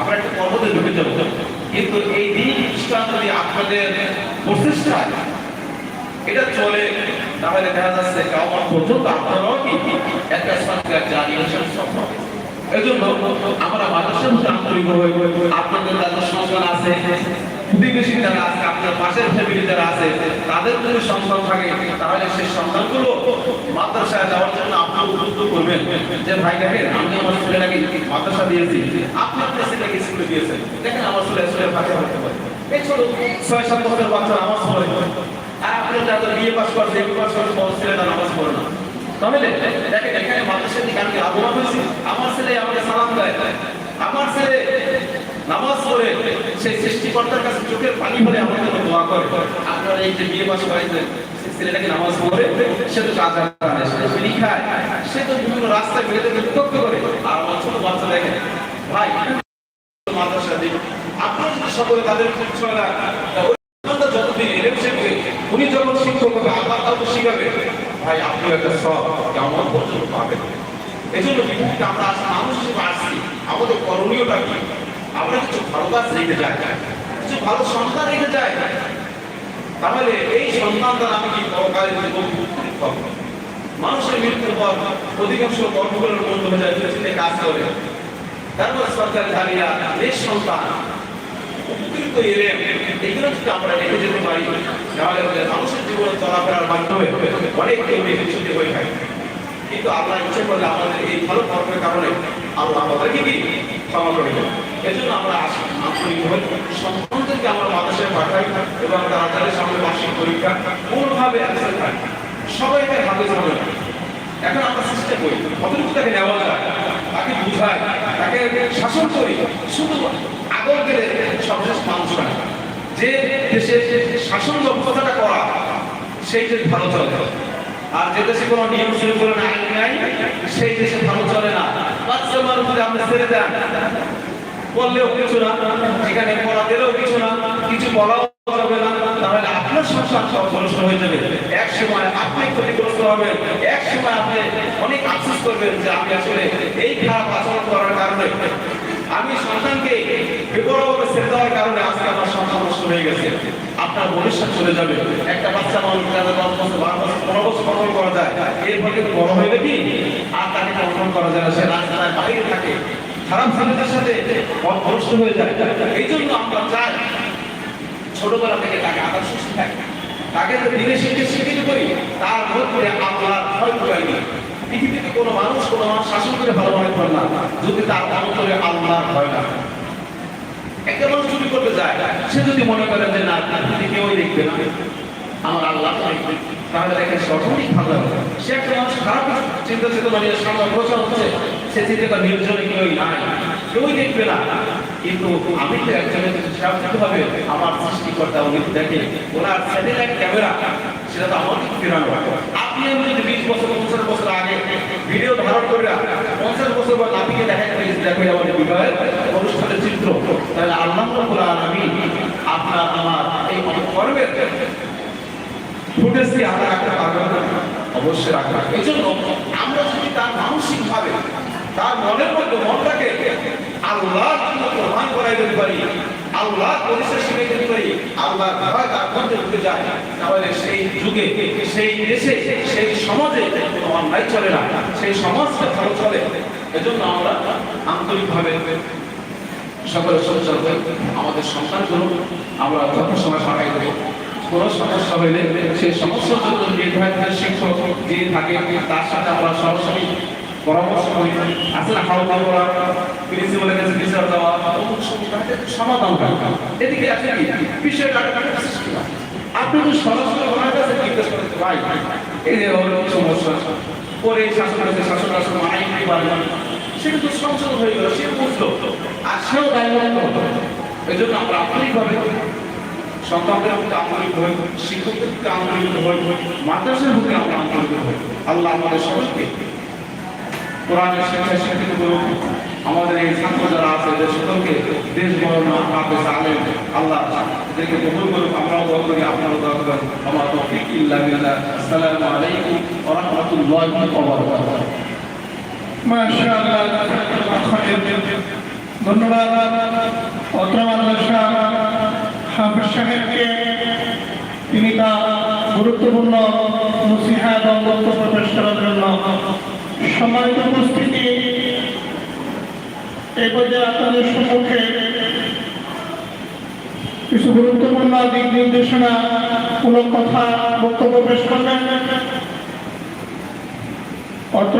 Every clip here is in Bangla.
আমরা একটা পর্বতে ঢুকে যাব। কিন্তু এই দিন খ্রিস্টান যদি আপনাদের প্রচেষ্টা এটা চলে, তাহলে দেখা যাচ্ছে কেমন পর্যন্ত আপনারাও কি একটা সরকার জানিয়েছেন সম্ভব। এজন্য আমরা মানুষের মধ্যে আন্তরিক হয়ে আপনাদের তাদের সন্তান আছে প্রতিবেশী যারা আছে, আপনার পাশের ফ্যামিলি যারা আছে, তাদের যদি সন্তান থাকে, তাহলে সেই সন্তানগুলো মাদ্রাসায় যাওয়ার জন্য আপনি উদ্বুদ্ধ করবেন যে, ভাই দেখেন, আমি আমার ছেলেটাকে মাদ্রাসা দিয়েছি, আপনি আপনার ছেলেকে স্কুলে দিয়েছেন। দেখেন আমার ছেলে স্কুলে ফাঁকে হতে পারে। এই ছোট ছয় সাত বছরের বাচ্চা আমার সময় আর আপনি যাদের বিয়ে পাস করছে এমনি পাস করছে বড় ছেলেটা নামাজ পড়ে না। তাহলে দেখেন, এখানে মাদ্রাসার দিকে আমি লাভবান হয়েছি আমার ছেলে আমাকে সালাম দেয়। আমার ছেলে নামাজ পড়ে সেই সৃষ্টিকর্তার কাছে চোখের পানি ভরে জন্য দোয়া করে। আপনারা এই যে বিয়ে করাইছেন সেই ছেলেটাকে নামাজ পড়ে, সে তো কাজ সে সে তো বিভিন্ন রাস্তায় বিরক্ত করে। আর আমার ছোট বাচ্চা দেখেন, ভাই মাদ্রাসা দিন। আপনারা যদি সকলে তাদের যতদিন শিখবে উনি যখন শিক্ষক হবে তাকে শিখাবে। ভাই আপনি একটা সব কেমন পর্যন্ত পাবেন। এই জন্য পৃথিবীতে আমরা মানুষ হিসেবে আসছি। আমাদের করণীয়টা কি? আমরা কিছু ভালো কাজ রেখে যাই কিছু ভালো সন্তান রেখে যাই তাহলে এই সন্তান দ্বারা আমি কি পরকালে উপকৃত হব মানুষের মৃত্যুর পর অধিকাংশ কর্মগুলোর বন্ধ হয়ে যায় পেছনে কাজ করে। তারপর সরকার ধারিয়া এই সন্তান উপকৃত এলেন এগুলো যদি আমরা রেখে যেতে পারি তাহলে মানুষের জীবনে চলাফেরার মাধ্যমে অনেক কেউ বেশি হয়ে থাকে। কিন্তু আল্লাহ ইচ্ছে করলে আমাদের এই ভালো কর্মের কারণে আল্লাহ আমাদেরকে কি ক্ষমা করে দেন এজন্য আমরা আসি আন্তরিক হই সন্তানদেরকে আমরা মাদ্রাসায় পাঠাই এবং তারা তাদের সামনে বার্ষিক পরীক্ষা কোনোভাবে অ্যান্সার পায় সবাইকে হাতে না এখন আমরা চেষ্টা করি কতটুকু তাকে নেওয়া যায়, তাকে বুঝাই, তাকে শাসন করি, শুধু আগর গেলে সর্বশেষ মানুষ। যে দেশে শাসন ব্যবস্থাটা করা, সেই দেশ ভালো চলে। আর যে দেশে কোনো নিয়ম শুরু করে না আইন নাই, সেই দেশে ভালো চলে না। বাচ্চা মানুষ যদি আপনি ছেড়ে দেন। বললেও কিছু না, এখানে পড়া দিলেও কিছু না, কিছু বলাও যাবে না, তাহলে আপনার সংসার নষ্ট হয়ে যাবে। এক সময় আপনি ক্ষতিগ্রস্ত হবেন, এক সময় আপনি অনেক আফসোস করবেন যে আমি আসলে এই খারাপ আচরণ করার কারণে। আমি সন্তানকে ছেড়ে দেওয়ার কারণে আজকে আমার নষ্ট হয়ে গেছে। আপনার ভবিষ্যৎ চলে যাবে। একটা বাচ্চা মানুষ দশ বছর, বারো বছর, পনেরো বছর কন্ট্রোল করা যায়। বড় হয়ে আর তাকে কন্ট্রোল করা যায় সে বাইরে থাকে। খারাপ ছেলেদের সাথে নষ্ট হয়ে যায়। এই জন্য আমরা চাই ছোটবেলা থেকে তাকে আদর্শ শিখাই তাকে তো দিনে শিখে শিক্ষিত করি, তার মধ্যে আল্লাহ ভয় ঢুকাই দিই পৃথিবীতে কোনো মানুষ কোনো মানুষ শাসন করে ভালো মনে করে না, যদি তার অন্তরে আল্লাহ ভয় না একটা মানুষ চুরি করতে যায়, সে যদি মনে করে যে, না, পৃথিবীতে কেউই দেখবে না, আমার আল্লাহ তাহলে দেখেন সঠিক ভালো সে একটা মানুষ খারাপ চিন্তা চেতনা নিয়ে সামনে অগ্রসর হচ্ছে। সে চিন্তা তার নির্জনে কেউই নাই, কেউই দেখবে না। কিন্তু আমি তো একজনের হিসাব হবে আমার সৃষ্টিকর্তা উনি দেখে, ওনার স্যাটেলাইট ক্যামেরা সেটা তো আমার ফেরানো। আপনি আমি যদি বিশ বছর, পঞ্চাশ বছর আগে ভিডিও ধারণ করে পঞ্চাশ বছর পর নাপিকে দেখা যাবে আমাদের বিবাহের অনুষ্ঠানের চিত্র, তাহলে আল্লাহ আলামিন আপনার, আমার এই কর্মের ফুটেজটি আমরা রাখতে পারবেন অবশ্যই রাখতে এই জন্য আমরা যদি তার মানসিক ভাবে তার মনের মধ্যে মনটাকে আল্লাহ প্রমাণ করাই দিতে পারি আল্লাহ পরিচয় শিখে দিতে পারি আল্লাহ ভয় তার মধ্যে ঢুকে যায়। তাহলে সেই যুগে, সেই দেশে, সেই সমাজে কোনো অন্যায় চলে না, সেই সমাজটা ভালো চলে। এজন্য আমরা আন্তরিকভাবে সকলে সচেতন হই আমাদের সন্তানগুলো আমরা যথাসময় পাঠাই দেবো, কোনো সমস্যা হইলে সেই সমস্যার জন্য নির্ধারিত শিক্ষক যে থাকে তার সাথে আমরা সরাসরি পরামর্শ করি। আসলে খাওয়া দাওয়া প্রিন্সিপালের কাছে বিচার দেওয়া? অমুক সমস্যাটা একটু সমাধান করা এদিকে আছে কি বিষয়টা সৃষ্টি আপনি তো সরাসরি ওনার কাছে জিজ্ঞেস করেন ভাই, এই যে ওর সমস্যা? পরে শাসন আছে, শাসন আসলে আইন কি পারে? সেটা তো সংশোধন হয়ে গেল, সে বুঝলো। আর সেও দায়বদ্ধ হলো। এই জন্য আমরা আন্তরিকভাবে সন্তানদের প্রতি আন্তরিক হই, শিক্ষকদের প্রতি আন্তরিক হই, মাদ্রাসার প্রতি আমরা আন্তরিক হই। আল্লাহ আমাদের সকলকে কোরআনের শিক্ষায় শিক্ষিত করুক আমাদের এই ছাত্র যারা আছে এদের সকলকে দেশ বর্ণনা হাফেজ আলেম, আল্লাহ, এদেরকে কবুল করুক, আমরাও দোয়া করি আপনারা দোয়া করেন। আমার আলাইকুম তিনি তার গুরুত্বপূর্ণ নসিহা করার জন্য সম্মানিত উপস্থিতি আপনাদের সম্মুখে কিছু গুরুত্বপূর্ণ দিক নির্দেশনা, মূলক কথা, বক্তব্য পেশ করবেন। অত্র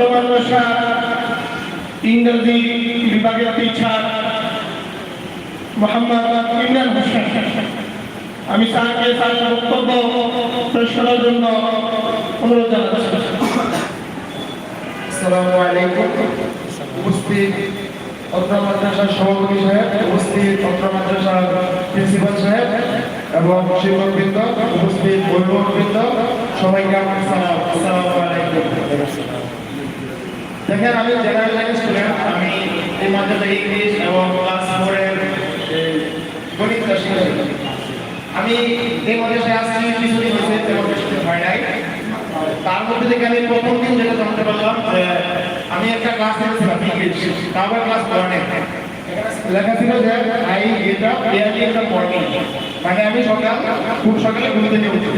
ইংরেজি বিভাগের টিচার মোহাম্মদ হোসেন। আমি স্যারকে তার বক্তব্য পেশ করার জন্য অনুরোধ জানাচ্ছি। আসসালামু আলাইকুম। উপস্থিত অত্র সভাপতি সাহেব, উপস্থিত অত্র প্রিন্সিপাল সাহেব এবং শিক্ষকবৃন্দ, উপস্থিত বৈভববৃন্দ সবাইকে আমার সালাম, আসসালামু আলাইকুম। দেখেন, আমি জেনারেল লাইন স্টুডেন্ট, আমি এই মাদ্রাসা ইংলিশ এবং ক্লাস ফোরের গণিত শিখেছি। আমি এই মাদ্রাসায় আসছি, কিছুদিন হয়েছে, তেমন দিন হয় নাই। তার মধ্যে থেকে আমি প্রথম দিন যেটা জানতে পারলাম যে আমি একটা ক্লাস নিয়েছিলাম তাও ক্লাস ওয়ানে লেখা ছিল যে I get up early in morning মানে আমি সকাল, খুব সকালে ঘুম থেকে উঠি।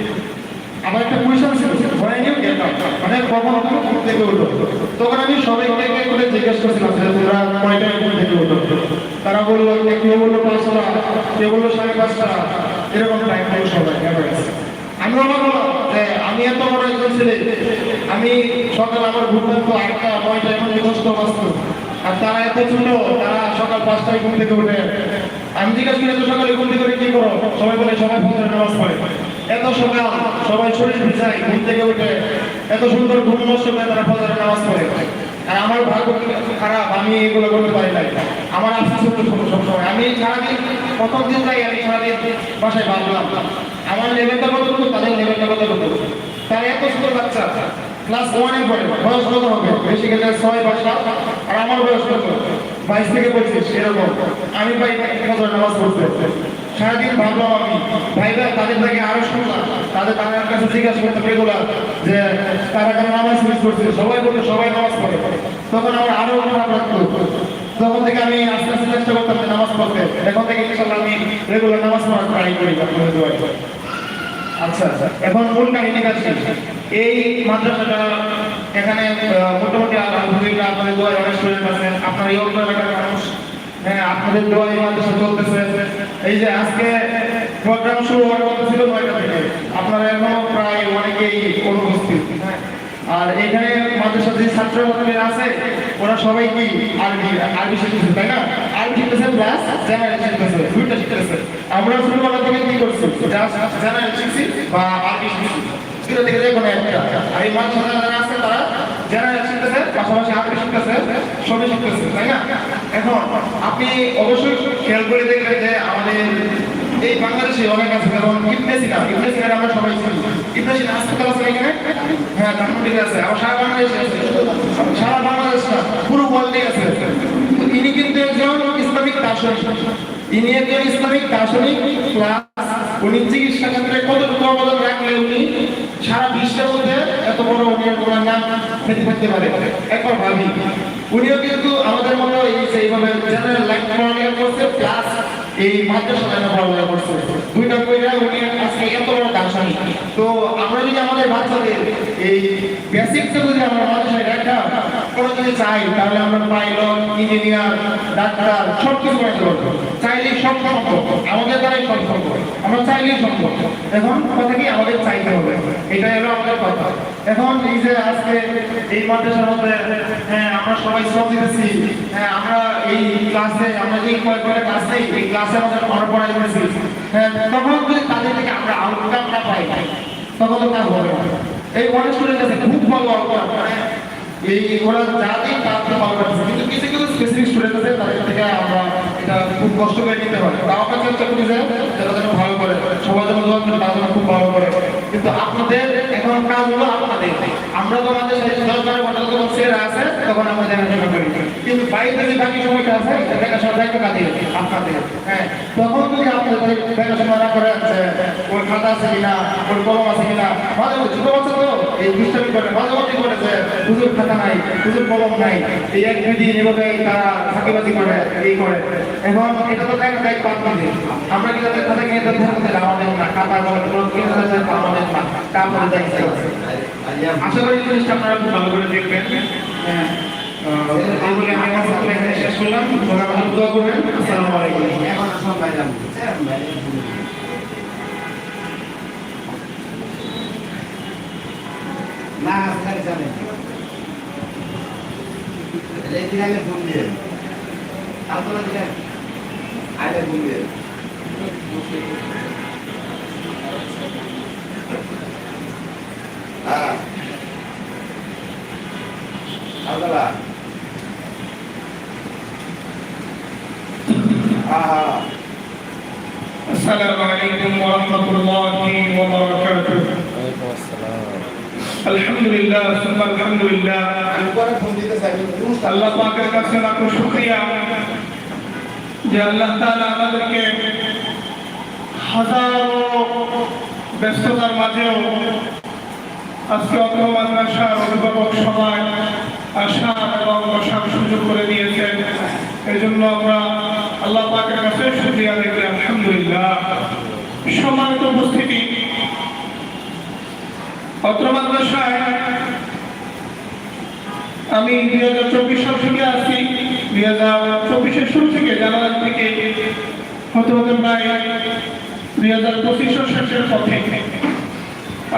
আমার একটা কোয়েশন ছিল ঘরে নিয়ে গেট মানে কখন কখন ঘুম থেকে উঠো? তখন আমি সবাইকে করে জিজ্ঞেস করছিলাম যে তোমরা কয়টায় ঘুম থেকে উঠো? তারা বলল কেউ বলল পাঁচটা, কেউ বলল সাড়ে পাঁচটা। এরকম টাইম টাইম সবাই। আমি হলাম। যে আমি এত বড় একজন ছেলে। আমি সকাল আমার ঘুম থাকতো আটটা, নয়টা, এখন দশটা বাজতো। আর তারা এত ছোট, তারা সকাল পাঁচটায় ঘুম থেকে উঠে। আমি জিজ্ঞাসা করি, এত সকালে ঘুম থেকে কি করো? সবাই বলে, সবাই ফজরের নামাজ পড়ে। এত সকাল সবাই শরীর ভিজায় ঘুম থেকে উঠে, এত সুন্দর ঘুম নষ্ট করে তারা ফজরের নামাজ পড়ে। আর আমার ভাগ্য খারাপ, আমি এগুলো করতে পারি নাই। আমার আফসোস সব- সবসময় আমি সারাদিন প্রথম দিন যাই, আমি সারাদিন বাসায় ভাবলাম আমার লেভেলটা কত করতো তাদের লেভেলটা কত করতো তারা এত সুন্দর বাচ্চা। ক্লাস ওয়ানে পড়ে বয়স কত হবে? বেশি গেলে ছয় বা সাত। আর আমার বয়স কত? বাইশ থেকে পঁচিশ, এরকম। আমি ভাই কত নামাজ পড়তে সারাদিন ভাবলাম আমি, ভাইরা তাদের থেকে আরও শুনলাম তাদের তাদের কাছে জিজ্ঞাসা করতে রেগুলার যে, তারা কেন নামাজ মিস করছে? সবাই বলতো সবাই নামাজ পড়ে। তখন আমার আরও খারাপ লাগতো তখন থেকে আমি আস্তে আস্তে চেষ্টা করতাম নামাজ পড়তে এখন থেকে ইনশাল্লাহ আমি রেগুলার নামাজ পড়ার ট্রাই করি আপনাদের দোয়ায় আচ্ছা আচ্ছা। এখন মূল কাহিনী কাছে এই মাদ্রাসাটা এখানে মোটামুটি আলহামদুলিল্লাহ আপনাদের দোয়ায় অনেক স্টুডেন্ট আছেন। আপনার অল্প এলাকার মানুষ হ্যাঁ আপনাদের দোয়ায় মাদ্রাসা চলতেছে। এই যে আজকে প্রোগ্রাম শুরু হওয়ার কথা ছিল নয়টা থেকে। আপনারা এখনও প্রায় অনেকেই অনুপস্থিত। আর এখানে মাদ্রাসার যে ছাত্র ছাত্রীরা আছে ওরা সবাই কি আরবি আরবি শিখতেছে তাই না? আরবি শিখতেছে প্লাস জেনারেল শিখতেছে দুইটা শিখতেছে। আমরা ছোটবেলা থেকে কি করছি? জেনারেল শিখছি বা আরবি শিখছি। দুটো থেকে যে কোনো একটা। আর এই মাদ্রাসা যারা আছে তারা জেনারেল শিখতেছে পাশাপাশি আরবি শিখতেছে সবই শিখতেছে তাই না? এখন আপনি অবশ্যই খেয়াল করে দেখবেন যে আমাদের এই বাংলাদেশে অনেক আছে যেমন ইবনে সিনা ইবনে সিনা আমরা সবাই চিনি। ইবনে সিনা হাসপাতাল আছে এখানে? হ্যাঁ আছে। সারা সারা পুরো আছে। কিন্তু ইসলামিক দার্শনিক। ইনি একজন ইসলামিক দার্শনিক প্লাস উনি চিকিৎসা ক্ষেত্রে কতটুকু অবদান রাখলে উনি? সারা বিশ্বের মধ্যে এত বড় উনি ওনার নাম খেতে থাকতে পারে। একবার ভাবি। উনিও কিন্তু আমাদের মতো এই যে এইভাবে জেনারেল লাইফ পড়ালেখা করছে প্লাস এই মাদ্রাসা কইরা উনি আজকে এত বড় দার্শনিক। তো আমরা যদি আমাদের বাচ্চাদের এই বেসিকটা যদি আমরা মাদ্রাসায় রাখা কোনো যদি চাই, তাহলে আমরা পাইলট ইঞ্জিনিয়ার ডাক্তার সব কিছু করতে পারব চাইলেই সব সম্ভব। আমাদের দ্বারাই সব সম্ভব। আমরা চাইলেই সম্ভব। এখন কথা কি? আমাদের চাইতে হবে। এটাই হলো আমাদের কথা। এখন এই যে আজকে এই মাদ্রাসার মধ্যে হ্যাঁ আমরা সবাই শ্রম দিতেছি। হ্যাঁ আমরা এই ক্লাসে আমরা যে কয়েক কয়েক ক্লাস নেই এই ক্লাসে আমাদের পড়াই দিতেছি হ্যাঁ তখন যদি তাদের থেকে আমরা আউটকাম না পাই, তখন তো কাজ হবে এই অনেক স্টুডেন্ট আছে, খুব ভালো আউটকাম এই ওরা যা দিই তার ভালো কিন্তু কিছু কিছু স্পেসিফিক স্টুডেন্ট আছে, তাদের থেকে আমরা এটা খুব কষ্ট করে নিতে পারি। আমরা চেষ্টা করি যে যারা যেন ভালো করে সবাই যেন খুব ভালো করে। কিন্তু আপনাদের এখন কাজ হলো আপনাদের। আমরা তো আমাদের সাথে যখন ছেলেরা আছে, তখন আমরা করি। কিন্তু বাইরে বাকি সময়টা আছে দায়িত্ব আপনাদের। হ্যাঁ। তখন যদি আপনাদের দেখাশোনা না করে আছে ওর খাতা আছে কিনা, ওর কলম আছে কিনা ছোট বাচ্চা এই দুষ্টামি করে মাঝে করেছে হুজুর খাতা নাই, হুজুর কলম নাই, এই এক দুই দিন এভাবে তারা ফাঁকিবাজি করে, এই করে। এখন এটা তো দেখ দেখ বাদ দিবে আমরা কি তাদের খাতা কিনে তাদের হাতে আমাদের না? খাতা বলে কলম কিনে তাদের আমাদের না? তারপরে আছে আশা করি জিনিসটা আপনারা খুব ভালো করে দেখবেন। হ্যাঁ। শেষ করলাম। দোয়া করবেন। আসসালামু এখন আসলাম না আজকাল জানেন এই দিনে ফোন দিয়ে আপনারা দিলেন আগে ফোন দিয়ে হ্যাঁ আপনারা হ্যাঁ হ্যাঁ السلام عليكم ورحمة الله وبركاته আলহামদুলিল্লাহ, সুম্মা আলহামদুলিল্লাহ। আল্লাহ পাকের কাছে রাখো শুকরিয়া যে আল্লাহ তাআলা আমাদেরকে হাজারো ব্যস্ততার মাঝেও আজকে অত্র মাদ্রাসার অভিভাবক সভায় আসার এবং বসার সুযোগ করে দিয়েছেন। এই জন্য আমরা আল্লাহ পাকের কাছে শুক্রিয়া দেখি আলহামদুলিল্লাহ। সম্মানিত উপস্থিতি অত্র মাদ্রাসায় আমি দুই হাজার চব্বিশ সাল থেকে আসছি দুই হাজার চব্বিশের শুরু থেকে জানুয়ারি থেকে হতে হতে দুই হাজার পঁচিশ শেষের পথে।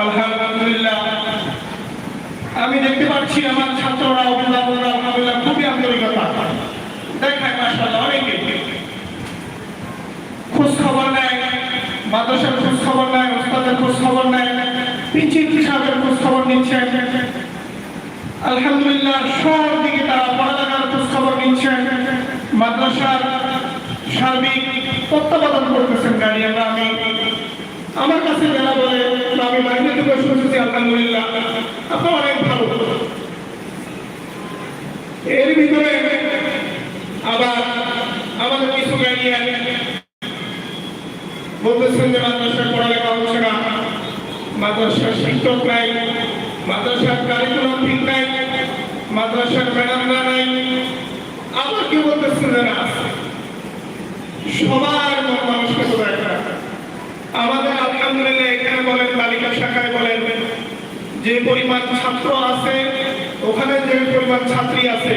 আলহামদুলিল্লাহ, আমি দেখতে পাচ্ছি আমার ছাত্ররা, অভিভাবকরা, আলহামদুলিল্লাহ, খুবই আন্তরিকতা। দেখায় মাসাল্লাহ অনেকে। খোঁজ খবর নেয়, মাদ্রাসার খোঁজ খবর নেয়, ওস্তাদের খোঁজ খবর নেয়। পিঞ্চির সাহেবের খোঁজ খবর নিচ্ছে। আলহামদুলিল্লাহ, সব দিকে তারা পড়ালেখার খোঁজ খবর নিচ্ছেন মাদ্রাসার সার্বিক তত্ত্বাবধান করতেছেন গার্ডিয়ানরা আমি আমার কাছে যারা বলে আমি বাইরে থেকে শুনেছি আলহামদুলিল্লাহ। আপনার অনেক ভালো। আমাদের কিছু গার্ডিয়ান বলতেছেন যে মাদ্রাসায় পড়ালেখা হচ্ছে না। মাদ্রাসার শিক্ষক নাই, মাদ্রাসার কারিকুলাম ঠিক নাই, মাদ্রাসার ম্যাডামরা নাই। আবার কি বলতেছেন যে না, সবার মন মানসিকতা একটা আমাদের আলহামদুলিল্লাহ এখানে বলেন, বালিকা শাখায় বলেন, যে পরিমাণ ছাত্র আছে, ওখানে যে পরিমাণ ছাত্রী আছে,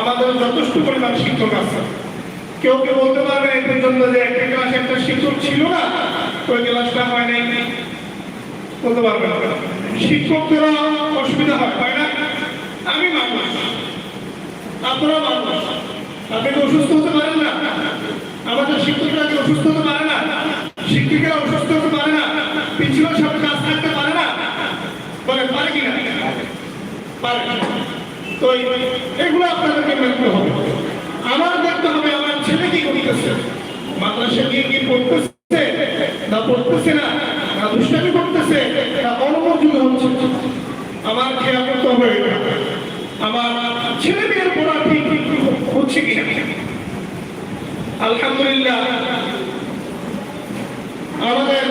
আমাদের যথেষ্ট পরিমাণ শিক্ষক আছে। কেউ কেউ বলতে পারবে এই পর্যন্ত যে একটা ক্লাসে একটা শিক্ষক ছিল না, ওই ক্লাসটা হয় নাই। বলতে পারবে না। শিক্ষকদেরও অসুবিধা হয় হয় না? আমি মানুষ আপনারা মানুষ আপনি অসুস্থ হতে পারেন না? আমাদের শিক্ষকরা কি অসুস্থ হতে পারে না? শিক্ষিকারা অসুস্থ হতে পারে না? পিছনের সাথে কাজ থাকতে পারে না? বলে পারে কি না? পারে। তো এগুলো আপনাদেরকে দেখতে হবে। আমার দেখতে হবে, আমার ছেলে কি করতেছে? মাদ্রাসা গিয়ে কি পড়তেছে না পড়তেছে না দুষ্টামি করতেছে না অনুমোদন হচ্ছে আমার খেয়াল করতে হবে আমার ছেলে মেয়ের পড়া ঠিক হচ্ছে কিনা? আলহামদুলিল্লাহ, আমাদের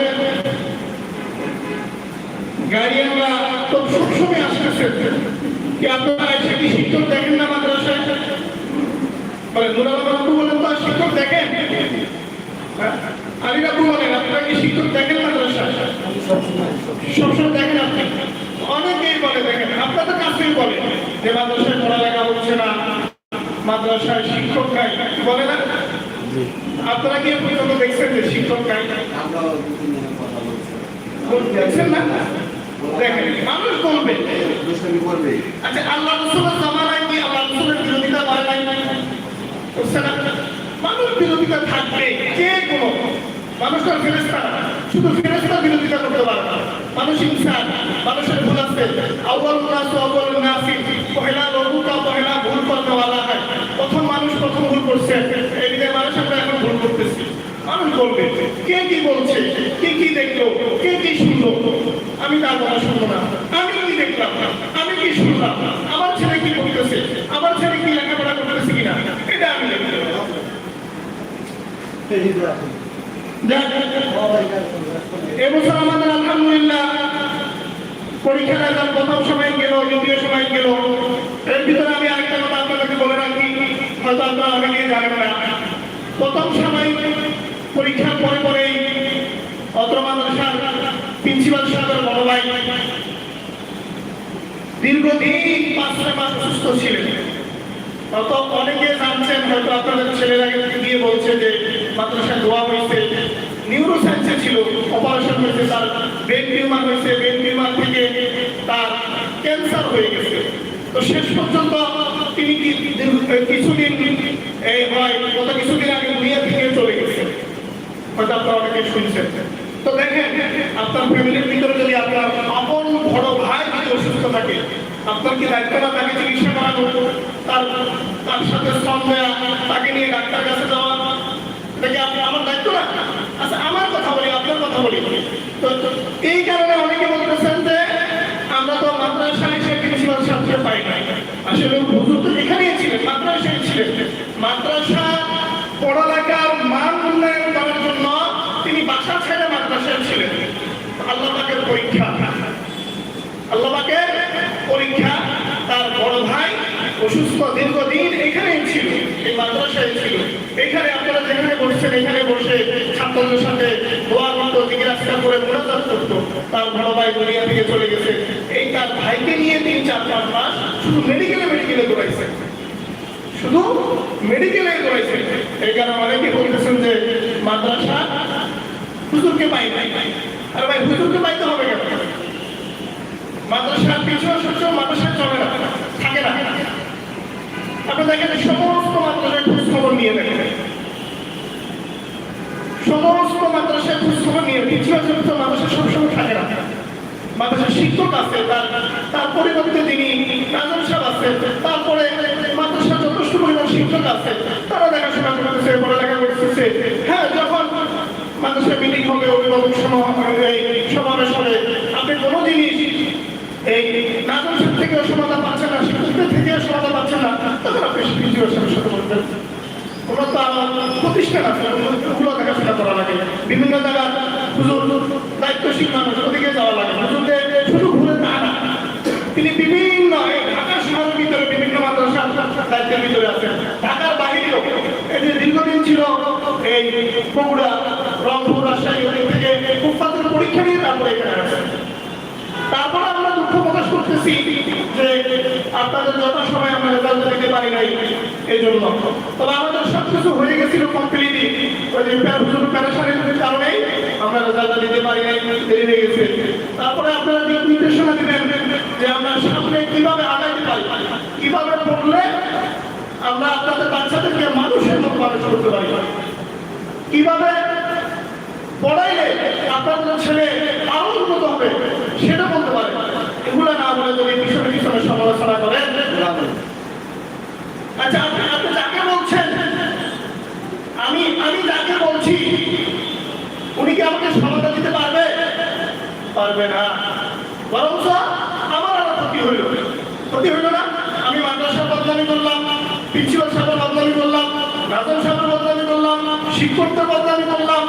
গার্ডিয়ানরা তো সবসময় আসতেছে কি আপনারা এসে কি শিক্ষক দেখেন না মাদ্রাসায়? বলে বলেন তো শিক্ষক দেখেন? হ্যাঁ? আলী বাবু বলেন, আপনারা কি শিক্ষক দেখেন মাদ্রাসায়? সবসময় দেখেন আপনি। অনেকেই বলে দেখেন আপনাদের কাছেই বলে যে মাদ্রাসায় পড়ালেখা হচ্ছে না মাদ্রাসায় শিক্ষক নাই। বলে না? আপনারা কি পর্যন্ত দেখছেন যে শিক্ষক নাই? দেখছেন না? দেখেন মানুষ বলবে আচ্ছা আল্লাহ রসুলের জামানায় কি আল্লাহ রসুলের বিরোধিতা করে নাই? না? মানুষ বিরোধিতা থাকবে যে কোনো? মানুষের ফেরেস্তা শুধু ফেরেস্তা বিরোধিতা করতে পারে না। মানুষ ইনসান মানুষের ভুল আছে আউয়াল নাস আউয়াল নাসি পহেলা লোগু কা পহেলা ভুল করতে वाला है প্রথম মানুষ প্রথম ভুল করছে এই দিকে মানুষ আমরা এখন ভুল করতেছি মানুষ বলবে কে কি বলছে কে কি দেখলো কে কি শুনলো আমি তার কথা শুনবো না আমি কি দেখলাম আমি কি শুনলাম আমার ছেলে কি করতেছে আমার ছেলে কি লেখাপড়া করতেছে কিনা এটা আমি দেখতে পাবো। যাক, এবছর আমাদের আলহামদুলিল্লাহ পরীক্ষার একদম প্রথম সময় গেল, দ্বিতীয় সময় গেল। এর ভিতরে আমি আরেকটা কথা আপনাদেরকে বলে রাখি, হয়তো আপনারা অনেকেই জানেন না। প্রথম সময় পরীক্ষার পরে পরেই অত্র মাদ্রাসার প্রিন্সিপাল সাহেবের বড় ভাই দীর্ঘদিন পাঁচ ছয় মাস অসুস্থ ছিলেন। অত অনেকে জানছেন, হয়তো আপনাদের ছেলেরা গিয়ে বলছে যে মাদ্রাসায় দোয়া হয়েছে। নিউরো ছিল অপারেশন হয়েছে তার ব্রেন টিউমার হয়েছে ব্রেন টিউমার থেকে তার ক্যান্সার হয়ে গেছে। তো শেষ পর্যন্ত তিনি কিছুদিন এই হয়, গত কিছুদিন আগে দুনিয়া থেকে চলে গেছে। হয়তো আপনারা অনেকে শুনছেন। তো দেখেন, আপনার ফ্যামিলির ভিতরে যদি আপনার আপন বড় ভাই যদি অসুস্থ থাকে, আপনার কি দায়িত্ব তাকে চিকিৎসা করানো তার তার সাথে শ্রম তাকে নিয়ে ডাক্তার কাছে যাওয়া দেখে আপনি আমার দায়িত্ব না আচ্ছা আমার কথা বলি আপনার কথা বলি তো এই কারণে অনেকে বলতেছেন যে আমরা তো মাদ্রাসায় সে প্রিন্সিপাল সাহেবকে পাই নাই। আসলে হুজুর তো এখানেই ছিলেন, মাদ্রাসায় ছিলেন। মাদ্রাসা পড়ালেখার মান উন্নয়ন করার জন্য তিনি বাসা ছেড়ে মাদ্রাসায় ছিলেন। আল্লাহ পাকের পরীক্ষা। আল্লাহ পাকের পরীক্ষা তার বড় ভাই অসুস্থ দীর্ঘদিন এখানেই ছিল, এই মাদ্রাসায় ছিল। এখানে আপনারা যেখানে বসছেন, এখানে বসে ছাত্রদের সাথে দোয়া করতো জিজ্ঞাসা করে মোনাজাত করতো তার বড় ভাই দুনিয়া থেকে চলে গেছে। এই তার ভাইকে নিয়ে তিন, চার, পাঁচ মাস শুধু মেডিকেলে মেডিকেলে দৌড়াইছে। শুধু মেডিকেলে রয়েছে এই কারণে অনেকে বলতেছেন যে, মাদ্রাসা হুজুরকে পাই নাই। আর ভাই, হুজুরকে পাইতে হবে কেন? মাদ্রাসার মাদ্রাসায় চলে না, থাকে না। আপনি দেখেন, সমস্ত মাদ্রাসায় খোঁজ খবর নিয়ে দেখেন সমস্ত মাদ্রাসায় খোঁজ নিয়ে পিছনে সূত্র মাদ্রাসা সবসময় থাকে না মাদ্রাসার শিক্ষক আছে তার তার পরিবর্তে তিনি, রাজন সাহেব আছে, তারপরে মাদ্রাসার যথেষ্ট পরিমাণ শিক্ষক আছে তারা দেখাশোনা করতেছে, পড়ালেখা করতেছে। হ্যাঁ যখন মাদ্রাসার মিটিং হবে, অভিভাবক সমাবেশ হবে, আপনি কোনো জিনিস এই নাজন সাহেব থেকেও সমাধান পাচ্ছেন না, শিক্ষকদের থেকেও সমাধান পাচ্ছেন না, তখন আপনি সাহেবের সাথে বলবেন প্রতিষ্ঠান আছে ওগুলো দেখাশোনা করা লাগে। বিভিন্ন জায়গা হুজুর, দায়িত্বশীল মানুষ ওদিকে যাওয়া লাগে। হুজুরদের শুধু ঘুরে না। তিনি বিভিন্ন ঢাকা শহরের ভিতরে বিভিন্ন মাদ্রাসা দায়িত্বের ভিতরে আছেন। ঢাকার বাহিরেও এই যে দীর্ঘদিন ছিল এই বগুড়া, রংপুর, রাজশাহী থেকে কুফাতের পরীক্ষা নিয়ে তারপরে এখানে আসেন। তারপর আমরা করতেছি। যে আপনাদের যথাসময় আমরা রেজাল্ট দিতে পারি নাই এই জন্য তবে আমাদের সব কিছু হয়ে গেছিল কমপ্লিটলি ওই যে প্যার হুজুর প্যারাসারের কারণেই আমরা রেজাল্টটা দিতে পারি নাই, দেরি হয়ে গেছে। তারপরে আপনারা দিক নির্দেশনা দিবেন যে আমরা সামনে কীভাবে আগাইতে পারি, কীভাবে পড়লে আমরা আপনাদের বাচ্চাদেরকে মানুষের মতো মানুষ করতে পারি? কীভাবে পড়াইলে আপনাদের ছেলে আরও উন্নত হবে, সেটা এগুলো না বলে যদি পিছনে পিছনে সমালোচনা করেন আচ্ছা আপনি আপনি যাকে বলছেন আমি আমি যাকে বলছি উনি কি আমাকে সমাধান দিতে পারবে? পারবে না। বরং আমার আরও ক্ষতি হইল। ক্ষতি হইল না? আমি মাদ্রাসা বদনামি করলাম প্রিন্সিপাল সাহেবের বদনামি করলাম রাজন সাহেবের বদনামি করলাম শিক্ষকদের বদনামি করলাম